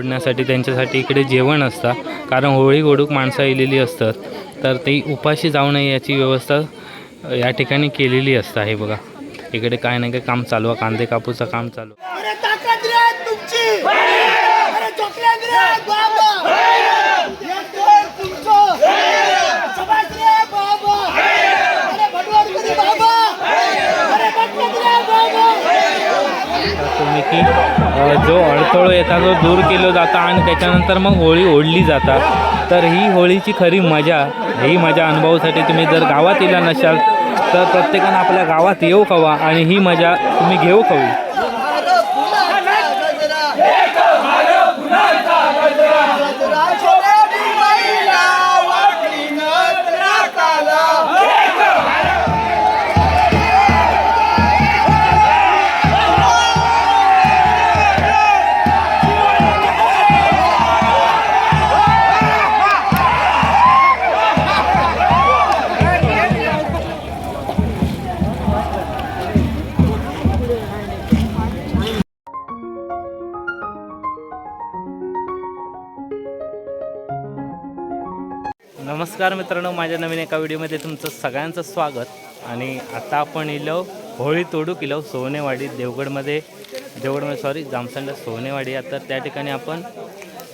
तोडण्यासाठी त्यांच्यासाठी इकडे जेवण असतं. कारण होळी गोडूक माणसं येलेली असतात. तर ती उपाशी जाऊ नये याची व्यवस्था या ठिकाणी केलेली असतं. आहे बघा. इकडे काय नाही काय काम चालू आहे. कांदे कापूचं काम चालू आहे. अरे ताकद रे तुमची अरे चॉकलेट रे बाबा हे तर तुमचं सभास रे बाबा अरे भटवाड कधी बाबा अरे भटकत रे बाबा आहे की जो अडथळो येता जो दूर केलो जाता आणि त्याच्यानंतर मग होळी ओढली जातात तर ही होळीची खरी मजा ही मजा अनुभवासाठी तुम्ही जर गावात येला नसाल तर प्रत्येकानं आपल्या गावात येऊ कवा आणि ही मजा तुम्ही घेऊ कवी. नमस्कार मित्रांनो माझ्या नवीन एका व्हिडिओमध्ये तुमचं सगळ्यांचं स्वागत. आणि आता आपण इलो होळी तोडू किलो सोनेवाडी देवगडमध्ये देवगडमध्ये सॉरी जामसंडा सोनेवाडी आता त्या ठिकाणी आपण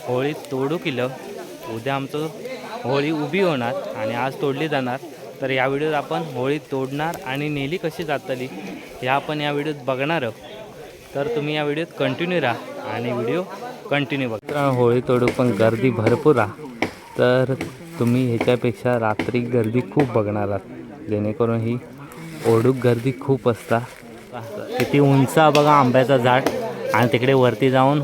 होळी तोडू किलो. उद्या आमचं होळी उभी होणार आणि आज तोडली जाणार. तर या व्हिडिओत आपण होळी तोडणार आणि नेली कशी जातली ह्या आपण या व्हिडिओत बघणार आहोत. तर तुम्ही या व्हिडिओत कंटिन्यू राहा आणि व्हिडिओ कंटिन्यू बघा. होळी तोडू पण गर्दी भरपूर राहा. तर तुम्ही ह्याच्यापेक्षा रात्री गर्दी खूप बघणार आहात. जेणेकरून ही ओढूक गर्दी खूप असता. किती उंच बघा आंब्याचं झाड. आणि तिकडे वरती जाऊन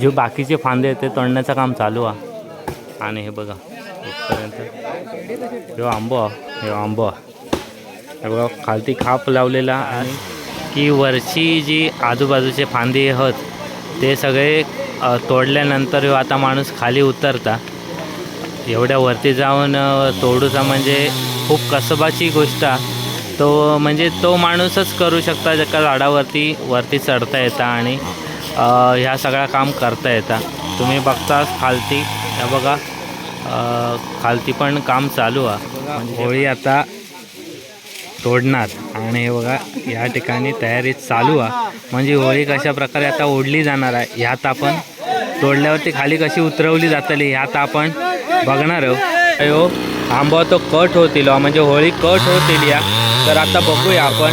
जे बाकीचे फांदे आहेत ते तोडण्याचं काम चालू आहे. आणि हे बघा इथपर्यंत. हे आंबो हे आंबो हे बघा खालती खाप लावलेला आणि की वरची जी आजूबाजूचे फांदे आहेत ते सगळे तोडल्यानंतर आता माणूस खाली उतरता. एवढ्या वरती जाऊन तोडूचा म्हणजे खूप कसबाची गोष्ट. तो म्हणजे तो माणूसच करू शकता ज्याका झाडावरती वरती चढता येता आणि ह्या सगळा काम करता येता. तुम्ही बघता खालती हे बघा खालती पण काम चालू आहे. म्हणजे होळी आता तोडणार. आणि हे बघा या ठिकाणी तयारी चालू आहे. म्हणजे होळी कशा प्रकारे आता ओढली जाणार आहे ह्यात आपण तोडल्यावरती खाली कशी उतरवली जातली ह्यात आपण बघणार आहोत हो. अयो आंबा तो कट होतील हो, म्हणजे होळी कट होतील या. तर आता बघूया आपण.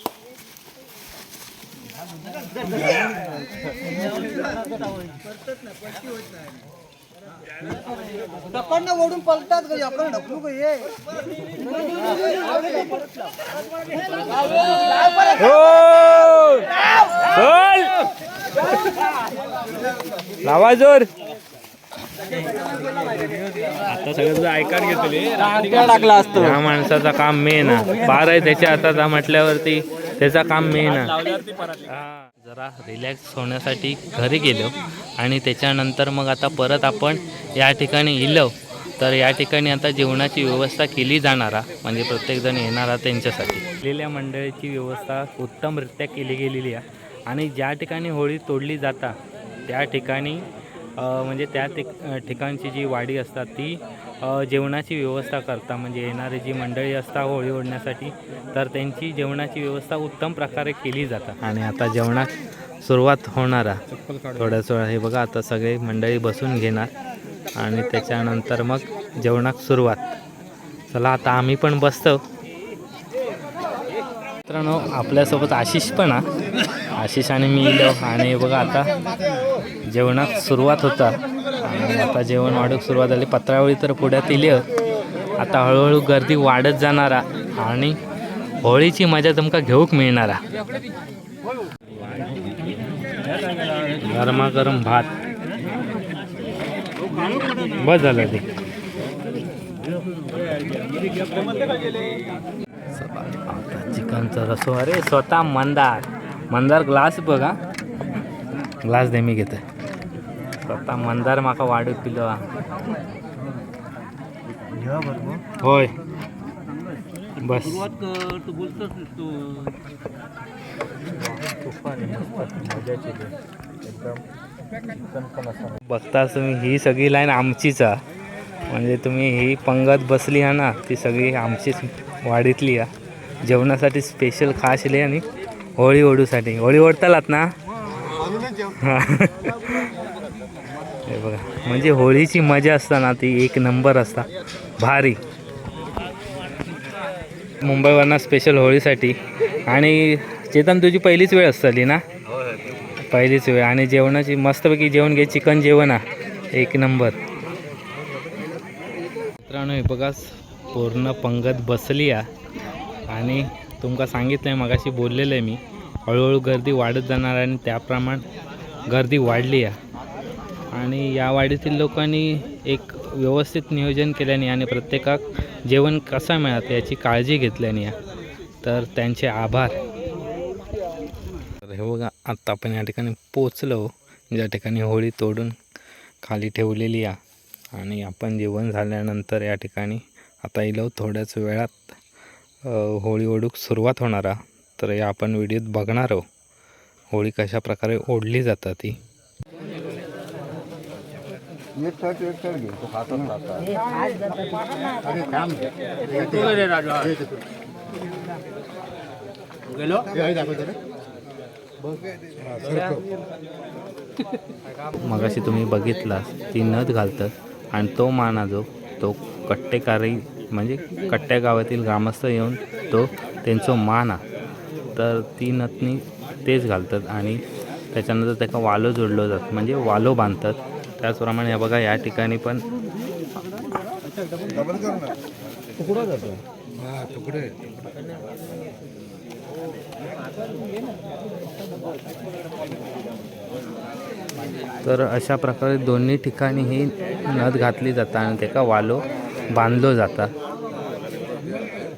पकडणं ओढून पलटात का आपण ढकलू का हे. लावा जोर आता सगळं तुझं ऐकायला घेतले टाकला असतो. या माणसाचा काम मेन बार आहे त्याच्या हातात म्हटल्यावरती. त्याचा काम मेन हा, जरा रिलॅक्स होण्यासाठी घरी गेलो आणि त्याच्यानंतर मग आता परत आपण या ठिकाणी इलो. तर या ठिकाणी आता जेवणाची व्यवस्था केली जाणार. म्हणजे प्रत्येकजण येणारा त्यांच्यासाठी. केलेल्या मंडळीची व्यवस्था उत्तमरित्या केली गेलेली आहे. आणि ज्या ठिकाणी होळी तोडली जाता त्या ठिकाणी म्हणजे त्या ठिकाणची जी वाडी असतात ती जेवणाची व्यवस्था करता म्हणजे येणारी जी मंडळी असतात होळी ओढण्यासाठी तर त्यांची जेवणाची व्यवस्था उत्तम प्रकारे केली जातात आणि आता जेवणात सुरुवात होणार आहे. थोड्याच वेळा हे बघा आता सगळे मंडळी बसून घेणार. आणि त्याच्यानंतर मग जेवणाक सुरुवात. चला आता आम्ही पण बसतो. मित्रांनो आपल्यासोबत आशिष पण आहे. आशिष आणि मी इलो आणि बघा आता जेवणात सुरुवात होता. आणि आता जेवण वाढूक सुरुवात झाली. पत्रावळी तर पुढ्यात इली. आता हळूहळू गर्दी वाढत जाणार आणि होळीची मजा तुमका घेऊक मिळणार. गरमागरम भात. बस झालं ते. चिकनचा रसो. अरे स्वतः मंदार. मंदार ग्लास बघा. ग्लास दे मी घेते. स्वतः मंदार माका वाढू पिलो. होय. बस. बघता तुम्ही ही सगळी लाईन आमचीच आहे. म्हणजे तुम्ही ही पंगत बसली आहे ना ती सगळी आमचीच वाडीतली आहे. जेवणासाठी स्पेशल खास आणि होळी ओढूसाठी. होळी ओढतालात ना? हे बघा म्हणजे होळीची मजा असताना ती एक नंबर असता. भारी. मुंबईवरनं स्पेशल होळीसाठी. आणि चेतन तुझी पहिलीच वेळ असताली ना? पहिलीच वेळ. आणि जेवणाची मस्तपैकी जेवण घे चिकन जेवण आहे एक नंबर. मित्रांनो हे बघा पूर्ण पंगत बसली आणि तुमका सांगितलं आहे मगाशी बोललेलं आहे मी. हळूहळू गर्दी वाढत जाणार आहे आणि त्याप्रमाणे गर्दी वाढली आहे आणि या वाडीतील लोकांनी एक व्यवस्थित नियोजन केल्याने आणि प्रत्येकाक जेवण कसं मिळतं याची काळजी घेतल्याने या. तर त्यांचे आभार. तर हे बघा आत्ता आपण या ठिकाणी पोचलो. ज्या ठिकाणी होळी तोडून खाली ठेवलेली आहे आणि आपण जेवण झाल्यानंतर या ठिकाणी आता इलो थोड्याच वेळात होळी ओढूक सुरुवात होणार आहे तर या आपण व्हिडिओत बघणार आहोत होळी कशा प्रकारे ओढली जातात ती मगाशी तुम्ही बघितला ती नथ घालतात आणि तो माना जो तो कट्टेकारी म्हणजे कट्ट्या गावातील ग्रामस्थ येऊन तो त्यांचो मान. तर ती नथनी तेच घालतात आणि त्याच्यानंतर त्याका वालो जोडलो जात. म्हणजे वालो बांधतात. त्याचप्रमाणे बघा या ठिकाणी पण तर अशा प्रकारे दोन्ही ठिकाणी ही नथ घातली जाता आणि त्याका वालो बांधलो जाता.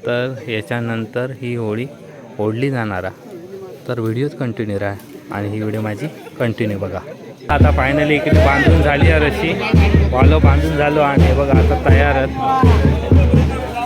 तर याच्यानंतर ही होळी ओढली जाणारा. तर व्हिडिओच कंटिन्यू राहा आणि ही व्हिडिओ माझी कंटिन्यू बघा. आता फायनली इकडे बांधून झाली आहे रशी वालो बांधून झालो आणि बघा आता तयार आहेत.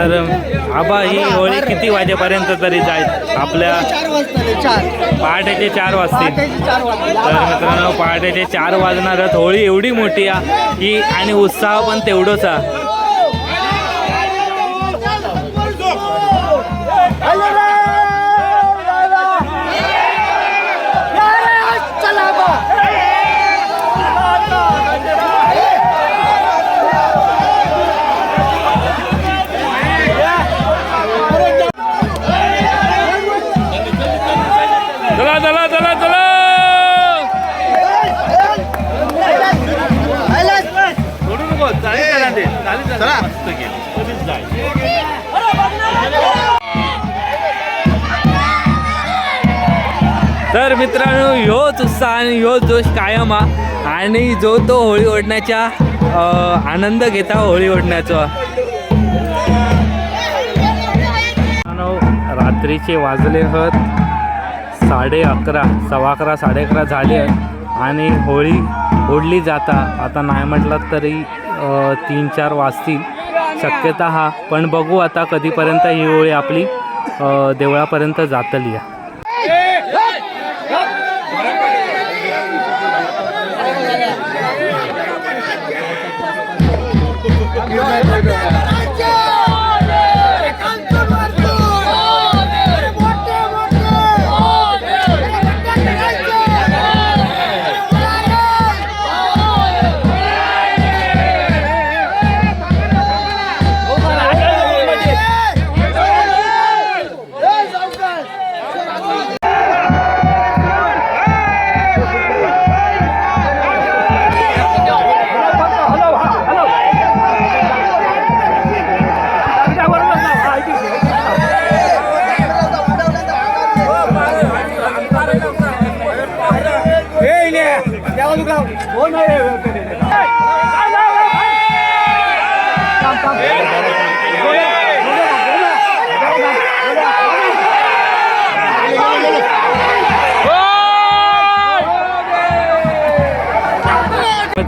तर आबा ही होळी किती वाजेपर्यंत तरी जाईल? आपल्या चार वाजता चार. पहाटेचे चार वाजतील. पहाटेचे चार वाजता. तर मित्रांनो पहाटेचे चार वाजणारच होळी एवढी मोठी आहे की आणि उत्साह पण तेवढंच आहे. मित्रांनो ह्योच उत्साह आणि ह्योच जोश कायम हा. आणि जो तो होळी ओढण्याच्या आनंद घेता होळी ओढण्याचा. मित्रांनो, रात्रीचे वाजले हत साडे अकरा सव्वा अकरा साडे अकरा झाले आणि होळी ओढली जाता. आता नाही म्हटलं तरी तीन चार वाजतील. शक्यता हा. पण बघू आता कधीपर्यंत ही होळी आपली देवळापर्यंत जातली आहे You're not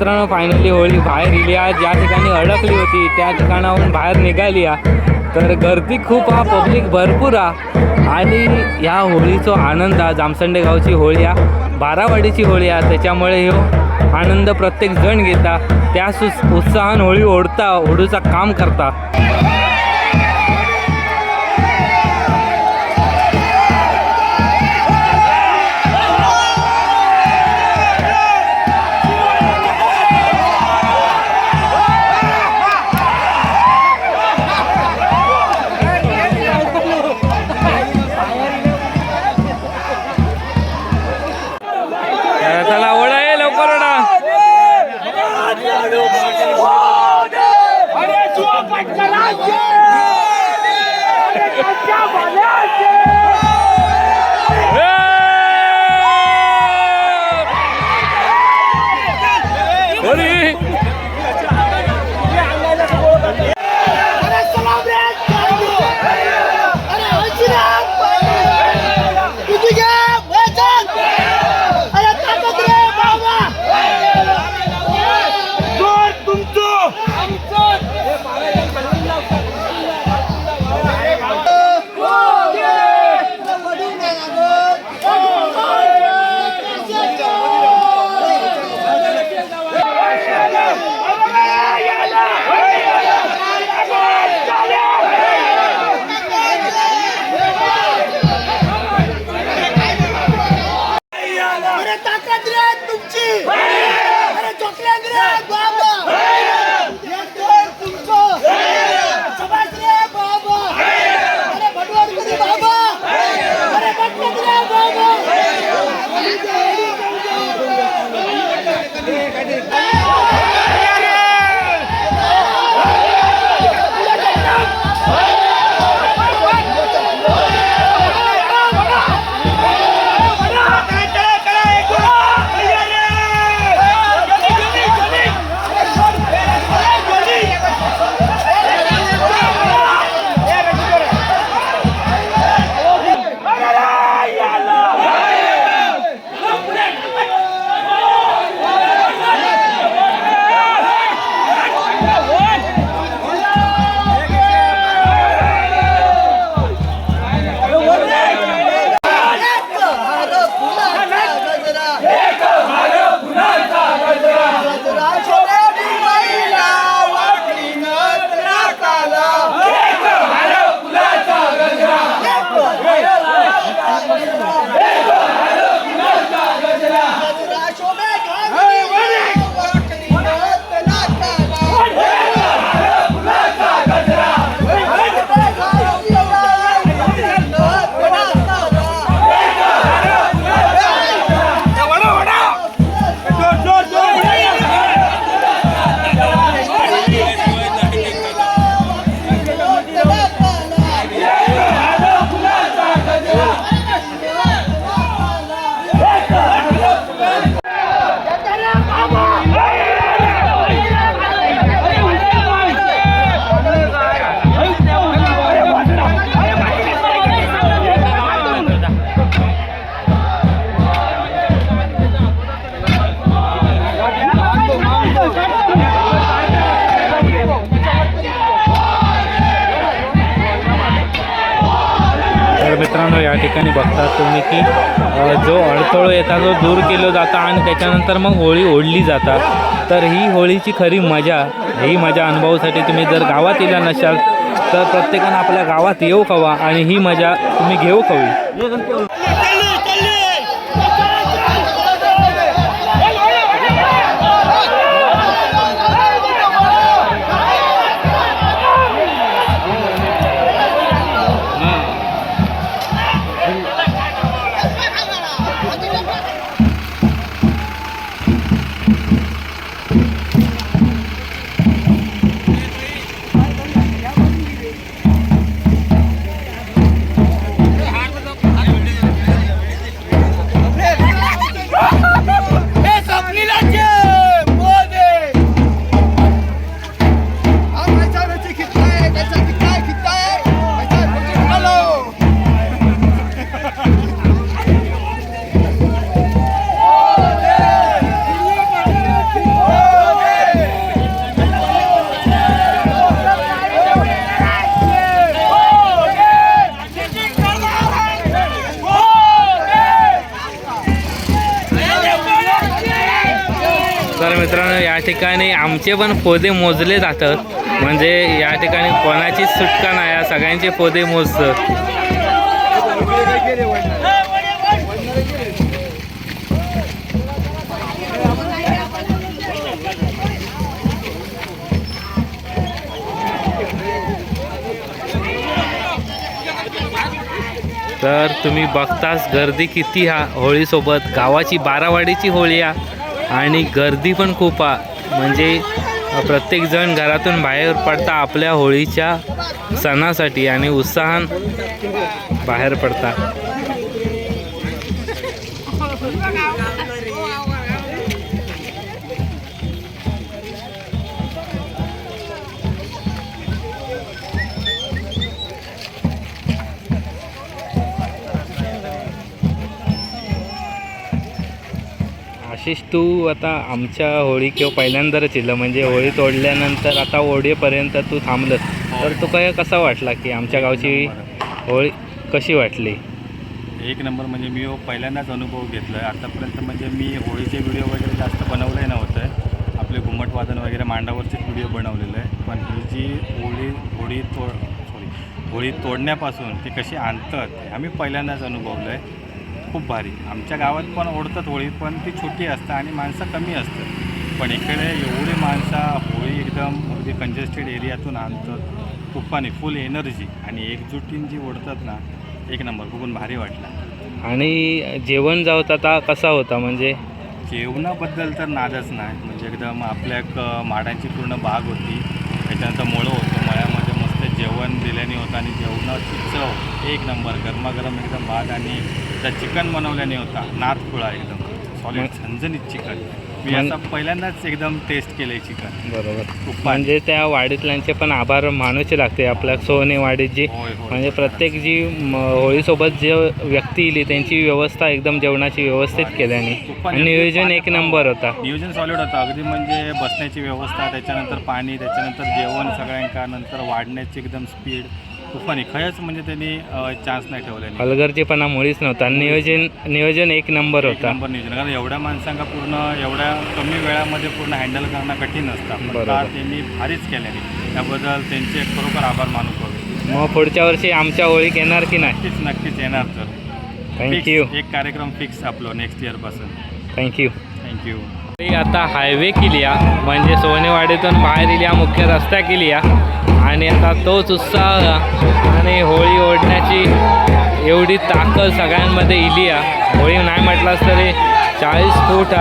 मित्रांनो फायनली होळी बाहेर इली आहे ज्या ठिकाणी अडकली होती त्या ठिकाणाहून बाहेर निघाली आहे तर गर्दी खूप हा पब्लिक भरपूर आहे आणि ह्या होळीचा आनंद हा जामसंडे गावची होळी हा बारावाडीची होळी आहे त्याच्यामुळे हो आनंद प्रत्येक जण घेता. त्या सुस उत्साहान होळी ओढता ओढूचा काम करता. ताण आणि त्याच्यानंतर मग होळी ओढली जातात. तर ही होळीची खरी मजा ही मजा अनुभवासाठी तुम्ही जर गावात येला नसाल तर प्रत्येकानं आपल्या गावात येऊ कवा आणि ही मजा तुम्ही घेऊ कवी. ठिकाणी आमचे पण पोदे मोजले जातात. म्हणजे या ठिकाणी कोणाचीच सुटका नाही या सगळ्यांचे पोदे मोजतात. तर तुम्ही बघताच गर्दी किती हा होळीसोबत. गावाची बारावाडीची होळी हा आणि गर्दी पण खूप आ म्हणजे प्रत्येकजण घरातून बाहेर पडता आपल्या होळीच्या सणासाठी आणि उत्साहान बाहेर पडता. आशिष तू आता आमच्या होळी किंवा पहिल्यांदाच येलं म्हणजे होळी तोडल्यानंतर आता होळीपर्यंत तू थांबलं तर तुका कसा वाटला की आमच्या गावची होळी कशी वाटली? एक नंबर म्हणजे मी हो पहिल्यांदाच अनुभव घेतला. आहे आतापर्यंत म्हणजे मी होळीचे व्हिडिओ वगैरे जास्त बनवले नव्हतं. आपले घुमट वादन वगैरे मांडावरचेच व्हिडिओ बनवलेले आहे. पण ही जी होळी होळी तोड सॉरी होळी तोडण्यापासून ती कशी आणतात आम्ही पहिल्यांदाच अनुभवलं आहे खूप भारी. आमच्या गावात पण ओढतात होळी पण ती छोटी असतात आणि माणसं कमी असतात. पण इकडे एवढी माणसं होळी एकदम अगदी कंजेस्टेड एरियातून आणतात. तुफानी फुल एनर्जी आणि एकजुटीन जी ओढतात ना एक नंबर. खूप भारी वाटलं. आणि जेवण जावत आता कसा होता म्हणजे? जेवणाबद्दल तर नादच नाही. म्हणजे एकदम आपल्या एक माडांची पूर्ण बाग होती. त्याच्यानंतर मळं होतं मस्त जेवण दिल्याने होतं आणि जेवणाची चव एक नंबर. गरमागरम एकदम भात आणि त्या चिकन बनवल्याने होता. नाथखुळा एकदम. सॉलिड झणझणीत चिकन. मी आता पहिल्यांदाच एकदम टेस्ट केलं आहे चिकन बरोबर. खूप म्हणजे त्या वाडीतल्यांचे पण आभार मानूचे लागते. आपल्या सोने वाडीत जी होय होय म्हणजे प्रत्येक जी म, होळीसोबत जे व्यक्ती इली त्यांची व्यवस्था एकदम जेवणाची व्यवस्थित केल्याने आणि नियोजन एक नंबर होता. नियोजन सॉलिड होतं. अगदी म्हणजे बसण्याची व्यवस्था त्याच्यानंतर पाणी त्याच्यानंतर जेवण सगळ्यांका नंतर वाढण्याची एकदम स्पीड तुफानी खयच म्हणजे त्यांनी चान्स नाही ठेवलेला हलगर्जीपणा मुळीच नव्हता. नियोजन नियोजन एक नंबर एक होता. नंबर नियोजन. कारण एवढ्या माणसांका पूर्ण एवढ्या कमी वेळामध्ये पूर्ण हँडल करणं कठीण असतं त्यांनी भारीच केल्याने त्याबद्दल त्यांचे खरोखर आभार मानू करू. मग पुढच्या वर्षी आमच्या होळीक येणार की नाही? नक्कीच नक्कीच येणार तर थँक्यू एक कार्यक्रम फिक्स आपलं नेक्स्ट इयरपासून थँक्यू थँक्यू ते आता हायवे केली म्हणजे सोनेवाडीतून बाहेर इली आहे, मुख्य रस्ता केली आणि आता तोच उत्साह आणि होळी ओढण्याची एवढी ताकद सगळ्यांमध्ये इली आहे. होळी नाही म्हटलास तरी चाळीस फूट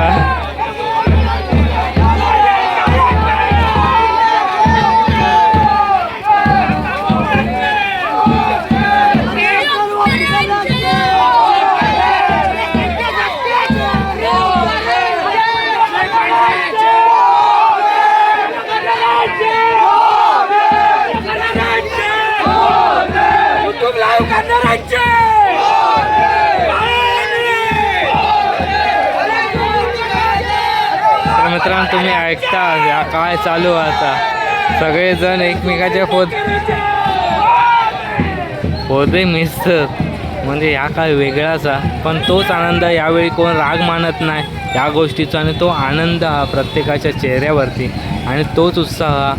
ऐकता या काय चालू आहे आता? सगळेजण एकमेकाच्या पोत पोते मिसतात म्हणजे या काय वेगळाचा पण तोच आनंद यावेळी कोण राग मानत नाही. या गोष्टीचा आणि तो आनंद हा प्रत्येकाच्या चेहऱ्यावरती. आणि तोच उत्साह हा.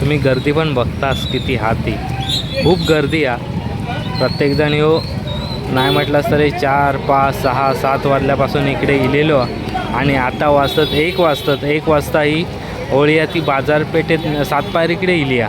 तुम्ही गर्दी पण बघतास किती हाती. खूप गर्दी हा. प्रत्येकजण यो नाही म्हटलंच तरी चार पाच सहा सात वाजल्यापासून इकडे इलेलो आहे. आणि आता वाजतात एक वाजतात एक वाजता ही होळी ती बाजारपेठेत सातपायरीकडे इली या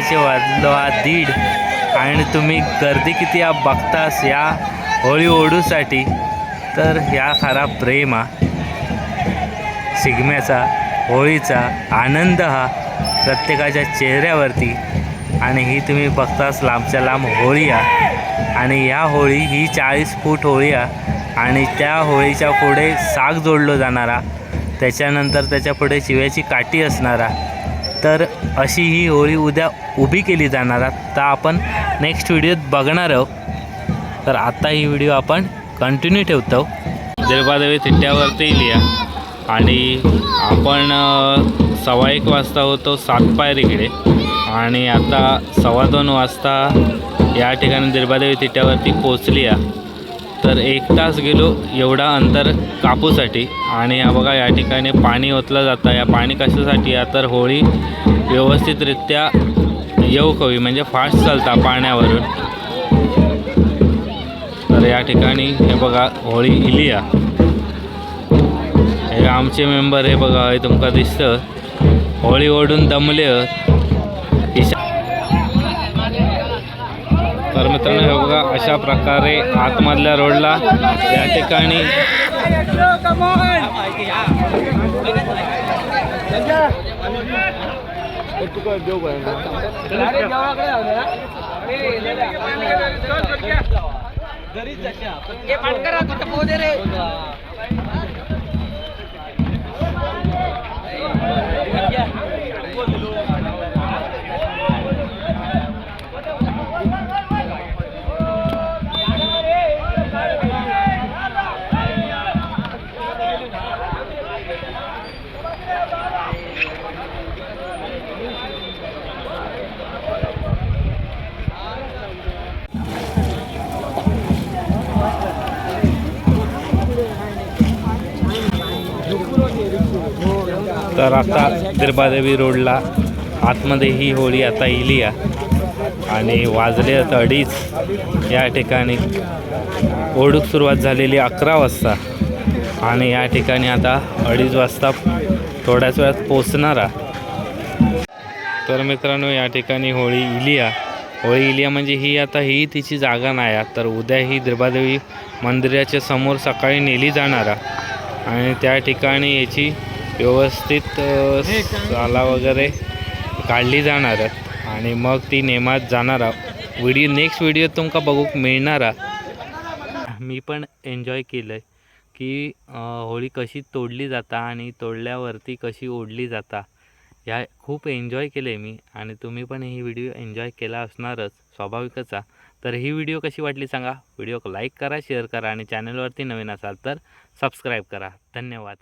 त्याचे रात्रीचे हा दीड. आणि तुम्ही गर्दी किती हा बघतास या होळी ओढूसाठी? तर ह्या खरा प्रेम हा. शिगम्याचा होळीचा आनंद हा प्रत्येकाच्या चेहऱ्यावरती. आणि ही तुम्ही बघताच लांबच्या लांब होळी हा. आणि ह्या होळी ही चाळीस फूट होळी हा. आणि त्या होळीच्या पुढे साग जोडलो जाणारा. त्याच्यानंतर त्याच्या पुढे शिव्याची काठी असणारा. तर अशी ही होळी उद्या उभी केली जाणार आहे. तर आपण नेक्स्ट व्हिडिओत बघणार आहोत. तर आता ही व्हिडिओ आपण कंटिन्यू ठेवतो. देवादेवी तिट्ट्यावरती लिहा. आणि आपण सव्वा एक वाजता होतो सात पायरीकडे आणि आता सव्वा दोन वाजता या ठिकाणी दिरबादेवी तिट्ट्यावरती पोचली आहे. तर एक तास गेलो एवढा अंतर कापूसाठी. आणि हा बघा या ठिकाणी पाणी ओतलं जातं. या पाणी कशासाठी? या तर होळी व्यवस्थितरित्या येऊ कवी म्हणजे फास्ट चालता पाण्यावरून. तर या ठिकाणी हे बघा होळी इली हे आमचे मेंबर हे बघा हे तुमका दिसतं. होळी ओढून दमले तर मित्रांनो हे बघा अशा प्रकारे आतमधल्या रोडला या ठिकाणी तर आता दिरबादेवी रोडला आतमध्ये ही होळी आता इली आणि वाजले आहेत अडीच. या ठिकाणी ओढूक सुरुवात झालेली अकरा वाजता. आणि या ठिकाणी आता अडीच वाजता थोड्याच वेळात पोचणार तर मित्रांनो या ठिकाणी होळी इलिया होळी इलिया म्हणजे ही आता ही तिची जागा नाही आहे. तर उद्या ही दुर्बादेवी मंदिराच्या समोर सकाळी नेली जाणार आणि त्या ठिकाणी याची व्यवस्थित साला वगैरे काढली जाणार आणि मग ती नेमात जाणार व्हिडिओ नेक्स्ट व्हिडिओ तुमका बघूक मिळणारा मी पण एन्जॉय केलं आहे की होळी कशी तोडली जाता आणि तोडल्यावरती कशी ओढली जाता ह्या खूप एन्जॉय केले मी. आणि तुम्ही पण ही व्हिडिओ एन्जॉय केला असणारच स्वाभाविकच तर ही व्हिडिओ कशी वाटली सांगा? व्हिडिओ लाईक करा शेअर करा आणि चॅनलवरती नवीन असाल तर सबस्क्राईब करा. धन्यवाद.